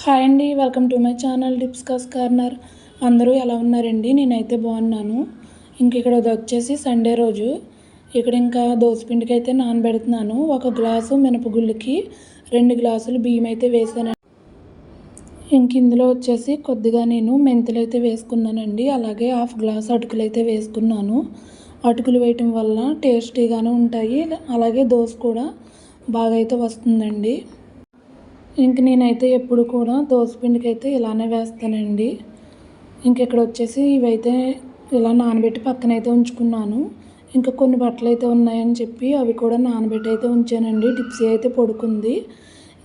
Hi అండి welcome to my channel డిప్స్కాస్ corner. అందరూ ఎలా ఉన్నారండి? నేనైతే బాగున్నాను. ఇంక ఇక్కడ వచ్చేసి సండే రోజు. ఇక్కడ ఇంకా దోసపిండికి అయితే నానబెడుతున్నాను. ఒక గ్లాసు మినపగుళ్ళకి రెండు గ్లాసులు బియ్యం అయితే వేసాను ఇంక ఇందులో వచ్చేసి కొద్దిగా నేను మెంతులు అయితే వేసుకున్నానండి. అలాగే హాఫ్ గ్లాస్ అటుకులు అయితే వేసుకున్నాను. అటుకులు వేయటం వల్ల టేస్టీగానే ఉంటాయి. అలాగే దోశ కూడా బాగా అయితే వస్తుందండి. ఇంక నేనైతే ఎప్పుడు కూడా దోసపిండికి అయితే ఇలానే వేస్తానండి. ఇంక ఇక్కడ వచ్చేసి ఇవైతే ఇలా నానబెట్టి పక్కన అయితే ఉంచుకున్నాను. ఇంకా కొన్ని బట్టలు అయితే ఉన్నాయని చెప్పి అవి కూడా నానబెట్టి అయితే ఉంచానండి. డిప్సీ అయితే పడుకుంది.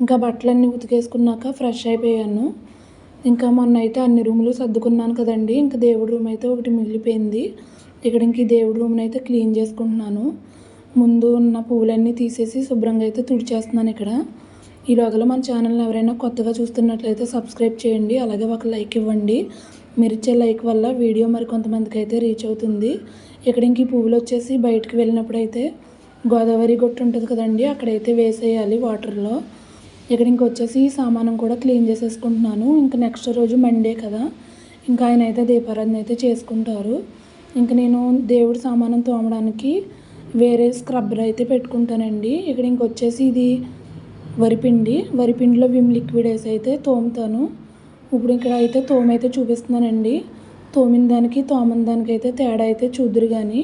ఇంకా బట్టలన్నీ ఉతికేసుకున్నాక ఫ్రెష్ అయిపోయాను. ఇంకా మొన్న అయితే అన్ని రూములు సర్దుకున్నాను కదండి. ఇంకా దేవుడి రూమ్ అయితే ఒకటి మిగిలిపోయింది. ఇక్కడ ఇంక ఈ దేవుడి రూమ్ని అయితే క్లీన్ చేసుకుంటున్నాను. ముందు ఉన్న పువ్వులన్నీ తీసేసి శుభ్రంగా అయితే తుడిచేస్తున్నాను ఇక్కడ. ఈ లోగల మన ఛానల్ని ఎవరైనా కొత్తగా చూస్తున్నట్లయితే సబ్స్క్రైబ్ చేయండి. అలాగే ఒక లైక్ ఇవ్వండి. మీరు ఇచ్చే లైక్ వల్ల వీడియో మరి కొంతమందికి అయితే రీచ్ అవుతుంది. ఇక్కడ ఇంక ఈ పువ్వులు వచ్చేసి బయటకు వెళ్ళినప్పుడు అయితే గోదావరి గొట్టు ఉంటుంది కదండి అక్కడైతే వేసేయాలి వాటర్లో ఇక్కడ ఇంక వచ్చేసి ఈ సామానం కూడా క్లీన్ చేసేసుకుంటున్నాను. ఇంకా నెక్స్ట్ రోజు మండే కదా ఇంకా ఆయన అయితే దీపారాధన అయితే చేసుకుంటారు. ఇంకా నేను దేవుడి సామానం తోమడానికి వేరే స్క్రబ్బర్ అయితే పెట్టుకుంటానండి. ఇక్కడ ఇంకొచ్చేసి ఇది వరిపిండి వరిపిండిలో విమ్ లిక్విడ్ వేసి అయితే తోముతాను. ఇప్పుడు ఇక్కడ అయితే తోమైతే చూపిస్తున్నానండి. తోమిన దానికి తోమన దానికి అయితే తేడా అయితే చూద్దరు కానీ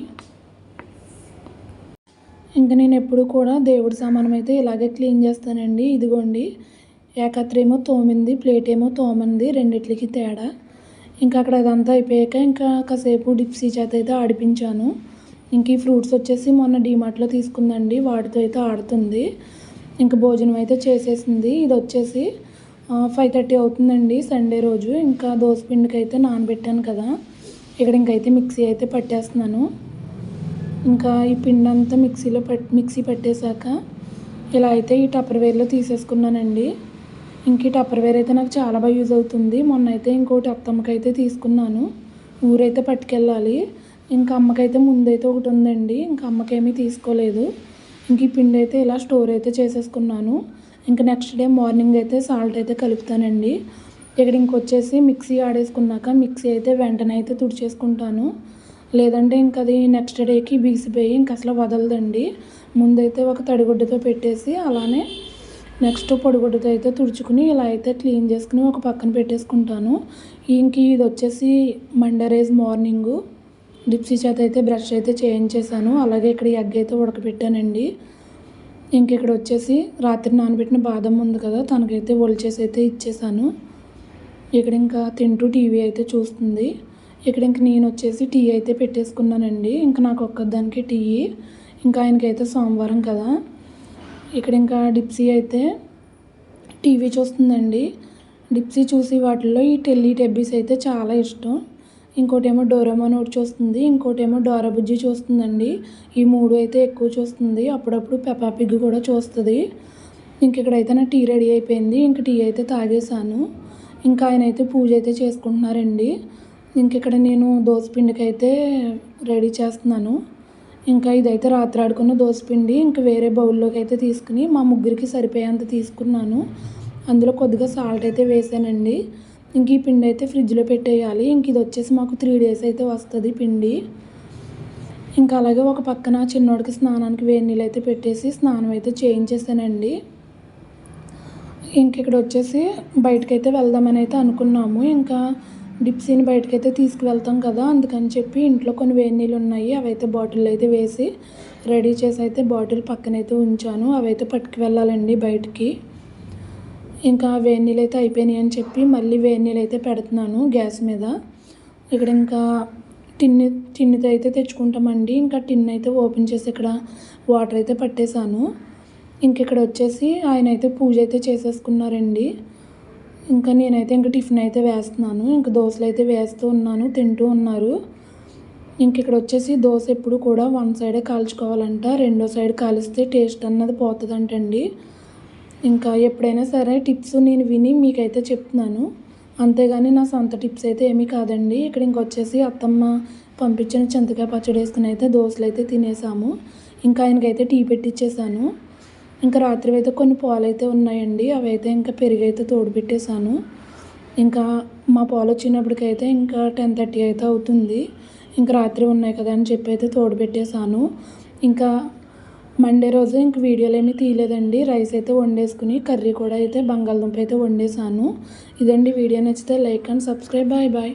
ఇంకా నేను ఎప్పుడు కూడా దేవుడి సామానం అయితే ఇలాగే క్లీన్ చేస్తానండి. ఇదిగోండి ఏకత్రేమో తోమింది ప్లేట్ ఏమో తోమంది రెండిట్లకి తేడా. ఇంకా అక్కడ అదంతా అయిపోయాక ఇంకా కాసేపు డిప్సీ చేత అయితే ఆడిపించాను. ఇంక ఈ ఫ్రూట్స్ వచ్చేసి మొన్న డీమార్ట్లో తీసుకుందండి వాటితో అయితే ఆడుతుంది. ఇంక భోజనం అయితే చేసేసింది. ఇది వచ్చేసి ఫైవ్ థర్టీ అవుతుందండి సండే రోజు. ఇంకా పిండికి అయితే నానబెట్టాను కదా. ఇక్కడ ఇంకైతే మిక్సీ అయితే పట్టేస్తున్నాను. ఇంకా ఈ పిండి అంతా మిక్సీలో పట్ మిక్సీ పట్టేశాక ఇలా అయితే ఈ టప్పర్వేర్లో తీసేసుకున్నానండి. ఇంక ఈ టప్పర్వేర్ అయితే నాకు చాలా బాగా యూజ్ అవుతుంది. మొన్న అయితే ఇంకోటి అత్తమ్మకైతే తీసుకున్నాను. ఊరైతే పట్టుకెళ్ళాలి. ఇంకా అమ్మకైతే ముందైతే ఒకటి ఉందండి. ఇంకా అమ్మకేమీ తీసుకోలేదు. ఇంక ఈ పిండి అయితే ఇలా స్టోర్ అయితే చేసేసుకున్నాను. ఇంకా నెక్స్ట్ డే మార్నింగ్ అయితే సాల్ట్ అయితే కలుపుతానండి. ఇక్కడ ఇంకొచ్చేసి మిక్సీ ఆడేసుకున్నాక మిక్సీ అయితే వెంటనే అయితే తుడిచేసుకుంటాను. లేదంటే ఇంకా అది నెక్స్ట్ డేకి బీసిపోయి ఇంక అసలు వదలదండి. ముందైతే ఒక తడిగుడ్డతో పెట్టేసి అలానే నెక్స్ట్ పొడిగుడ్డతో అయితే తుడుచుకుని ఇలా అయితే క్లీన్ చేసుకుని ఒక పక్కన పెట్టేసుకుంటాను. ఇంక ఇది వచ్చేసి మండే రేజ్ మార్నింగు. డిప్సీ చేత అయితే బ్రష్ అయితే చేయించేసాను అలాగే ఇక్కడ ఎగ్ అయితే ఉడకబెట్టానండి. ఇంక ఇక్కడ వచ్చేసి రాత్రి నానబెట్టిన బాదం ఉంది కదా తనకైతే ఒలిచేసి అయితే ఇచ్చేసాను ఇక్కడ ఇంకా తింటూ టీవీ అయితే చూస్తుంది. ఇక్కడ ఇంక నేను వచ్చేసి టీ అయితే పెట్టేసుకున్నానండి. ఇంకా నాకు ఒక్కదానికి టీ. ఇంకా ఆయనకైతే సోమవారం కదా. ఇక్కడ ఇంకా డిప్సీ అయితే టీవీ చూస్తుందండి. డిప్సీ చూసి వాటిల్లో ఈ టెల్లీ టెబ్బీస్ అయితే చాలా ఇష్టం. ఇంకోటేమో డోరామాన్ ఒకటి చూస్తుంది ఇంకోటేమో డోరా బుజ్జి చూస్తుందండి. ఈ మూడు అయితే ఎక్కువ చూస్తుంది. అప్పుడప్పుడు పెప్పా పిగ్ కూడా చూస్తుంది. ఇంక ఇక్కడైతే నా టీ రెడీ అయిపోయింది. ఇంక టీ అయితే తాగేసాను ఇంకా ఆయన అయితే పూజ అయితే చేసుకుంటున్నారండి. ఇంక ఇక్కడ నేను దోసపిండికి అయితే రెడీ చేస్తున్నాను. ఇంకా ఇదైతే రాత్రి ఆడుకున్న దోసపిండి ఇంకా వేరే బౌల్లోకి అయితే తీసుకుని మా ముగ్గురికి సరిపోయేంత తీసుకున్నాను. అందులో కొద్దిగా సాల్ట్ అయితే వేసానండి. ఇంక ఈ పిండి అయితే ఫ్రిడ్జ్లో పెట్టేయాలి. ఇంక ఇది వచ్చేసి మాకు త్రీ డేస్ అయితే వస్తుంది పిండి. ఇంకా అలాగే ఒక పక్కన చిన్నోడికి స్నానానికి వేడి నీళ్ళు అయితే పెట్టేసి స్నానం అయితే చేయించేసానండి. ఇంక ఇక్కడ వచ్చేసి బయటకైతే వెళ్దామని అయితే అనుకున్నాము. ఇంకా డిప్సీని బయటకైతే తీసుకువెళ్తాం కదా అందుకని చెప్పి ఇంట్లో కొన్ని వేడి నీళ్ళు ఉన్నాయి. అవైతే బాటిల్ అయితే వేసి రెడీ చేసి అయితే బాటిల్ పక్కనైతే ఉంచాను. అవైతే పట్టుకు వెళ్ళాలండి బయటికి. ఇంకా వేడి నీళ్ళు అయితే అయిపోయినాయి అని చెప్పి మళ్ళీ వేడి నీళ్ళు అయితే పెడుతున్నాను గ్యాస్ మీద. ఇక్కడ ఇంకా టిన్ టిన్నుతో అయితే తెచ్చుకుంటామండి. ఇంకా టిన్ అయితే ఓపెన్ చేసి ఇక్కడ వాటర్ అయితే పట్టేశాను. ఇంక ఇక్కడ వచ్చేసి ఆయన అయితే పూజ అయితే చేసేసుకున్నారండి. ఇంకా నేనైతే ఇంకా టిఫిన్ అయితే వేస్తున్నాను. ఇంకా దోశలు అయితే వేస్తూ ఉన్నాను తింటూ ఉన్నారు. ఇంక ఇక్కడ వచ్చేసి దోశ ఎప్పుడు కూడా వన్ సైడే కాల్చుకోవాలంట. రెండో సైడ్ కాలిస్తే టేస్ట్ అన్నది పోతుందంటండి. ఇంకా ఎప్పుడైనా సరే టిప్స్ నేను విని మీకైతే చెప్తున్నాను. అంతేగాని నా సొంత టిప్స్ అయితే ఏమీ కాదండి. ఇక్కడ ఇంకొచ్చేసి అత్తమ్మ పంపించిన చింతకాయ పచ్చడి వేసుకుని అయితే దోశలు అయితే తినేసాము. ఇంకా ఆయనకైతే టీ పెట్టించేసాను ఇంకా రాత్రి అయితే కొన్ని పాలు అయితే ఉన్నాయండి. అవి అయితే ఇంకా పెరుగు అయితే తోడు పెట్టేశాను ఇంకా మా పాలు వచ్చినప్పటికైతే ఇంకా టెన్ థర్టీ అయితే అవుతుంది. ఇంకా రాత్రి ఉన్నాయి కదా అని చెప్పి అయితే తోడు పెట్టేశాను ఇంకా మండే రోజు ఇంక వీడియోలు ఏమీ తీయలేదండి. రైస్ అయితే వండేసుకుని కర్రీ కూడా అయితే బంగాళదుంప అయితే వండేసాను. ఇదండి వీడియో నచ్చితే like and subscribe. Bye bye.